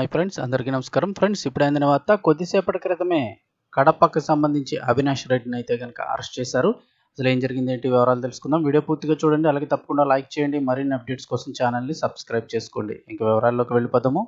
Hi friends అందరికీ నమస్కారం. Friends ఇప్పుడు అందిన వార్త కొద్దిసేపటి క్రితమే కడపకు సంబంధించి అవినాష్ రెడ్డిని అయితే కనుక అరెస్ట్ చేశారు. అసలు ఏం జరిగింది ఏంటి వివరాలు తెలుసుకుందాం. వీడియో పూర్తిగా చూడండి. అలాగే తప్పకుండా లైక్ చేయండి. మరిన్ని అప్డేట్స్ కోసం ఛానల్ని సబ్స్క్రైబ్ చేసుకోండి. ఇంకా వివరాల్లోకి వెళ్ళిపోదాము.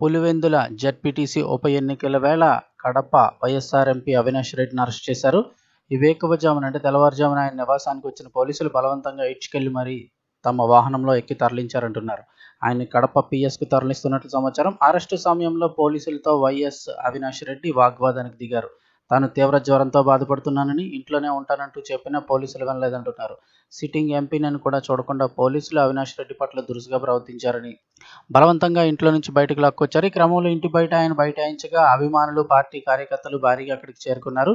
పులివెందుల జడ్పీటీసీ ఉప ఎన్నికల వేళ కడప వైఎస్ఆర్ ఎంపీ అవినాష్ రెడ్డిని అరెస్ట్ చేశారు. ఈ వేకువజామున అంటే తెల్లవారుజామున ఆయన నివాసానికి వచ్చిన పోలీసులు బలవంతంగా ఇడ్చుకెళ్ళి మరీ తమ వాహనంలో ఎక్కి తరలించారంటున్నారు. ఆయన కడప పిఎస్కు తరలిస్తున్నట్లు సమాచారం. అరెస్టు సమయంలో పోలీసులతో వైఎస్ అవినాష్ రెడ్డి వాగ్వాదానికి దిగారు. తాను తీవ్ర జ్వరంతో బాధపడుతున్నానని ఇంట్లోనే ఉంటానంటూ చెప్పినా పోలీసులు వినలేదంటున్నారు. సిట్టింగ్ ఎంపీని కూడా చూడకుండా పోలీసులు అవినాష్ రెడ్డి పట్ల దురుసుగా ప్రవర్తించారని. బలవంతంగా ఇంట్లో నుంచి బయటకు లాక్కొచ్చారు. ఈ క్రమంలో ఇంటి బయట ఆయన బైఠాయించగా అభిమానులు పార్టీ కార్యకర్తలు భారీగా అక్కడికి చేరుకున్నారు.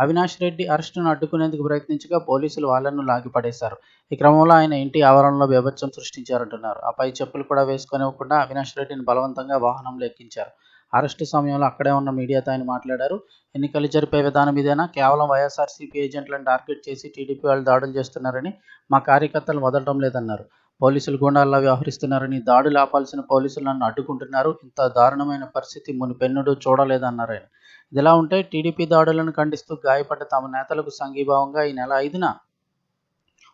అవినాష్ రెడ్డి అరెస్టును అడ్డుకునేందుకు ప్రయత్నించగా పోలీసులు వాళ్ళను లాగిపడేశారు. ఈ క్రమంలో ఆయన ఇంటి ఆవరణలో బీభత్సం సృష్టించారంటున్నారు. ఆ పై చెప్పులు కూడా వేసుకొనివ్వకుండా అవినాష్ రెడ్డిని బలవంతంగా వాహనంలో ఎక్కించారు. అరెస్టు సమయంలో అక్కడే ఉన్న మీడియాతో ఆయన మాట్లాడారు. ఎన్నికలు జరిపే విధానం ఇదేనా? కేవలం వైఎస్ఆర్సీపీ ఏజెంట్లను టార్గెట్ చేసి టీడీపీ వాళ్ళు దాడులు చేస్తున్నారని మా కార్యకర్తలు వదలడం లేదన్నారు. పోలీసులు గుండాల్లో వ్యవహరిస్తున్నారని దాడులు ఆపాల్సిన పోలీసులు నన్ను అడ్డుకుంటున్నారు. ఇంత దారుణమైన పరిస్థితి మునిపెన్నుడు చూడలేదన్నారు ఆయన. ఇదిలా ఉంటే టీడీపీ దాడులను ఖండిస్తూ గాయపడ్డ తమ నేతలకు సంఘీభావంగా ఈ నెల ఐదున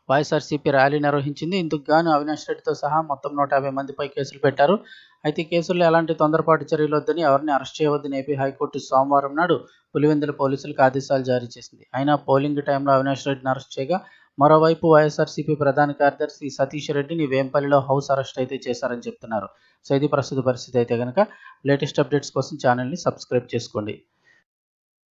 వైఎస్ఆర్సీపీ ర్యాలీ నిర్వహించింది. ఇందుకు గాను అవినాష్ రెడ్డితో సహా మొత్తం నూట యాభై మందిపై కేసులు పెట్టారు. అయితే కేసుల్లో ఎలాంటి తొందరపాటు చర్యలు వద్దని ఎవరిని అరెస్ట్ చేయవద్దని ఏపీ హైకోర్టు సోమవారం నాడు పులివెందుల పోలీసులకు ఆదేశాలు జారీ చేసింది. అయినా పోలింగ్ టైంలో అవినాష్ రెడ్డిని అరెస్ట్ చేయగా మరోవైపు వైఎస్ఆర్సీపీ ప్రధాన కార్యదర్శి సతీష్ రెడ్డిని వేంపల్లిలో హౌస్ అరెస్ట్ అయితే చేశారని చెప్తున్నారు. సో ఇది ప్రస్తుత పరిస్థితి అయితే కనుక లేటెస్ట్ అప్డేట్స్ కోసం ఛానల్ని సబ్స్క్రైబ్ చేసుకోండి.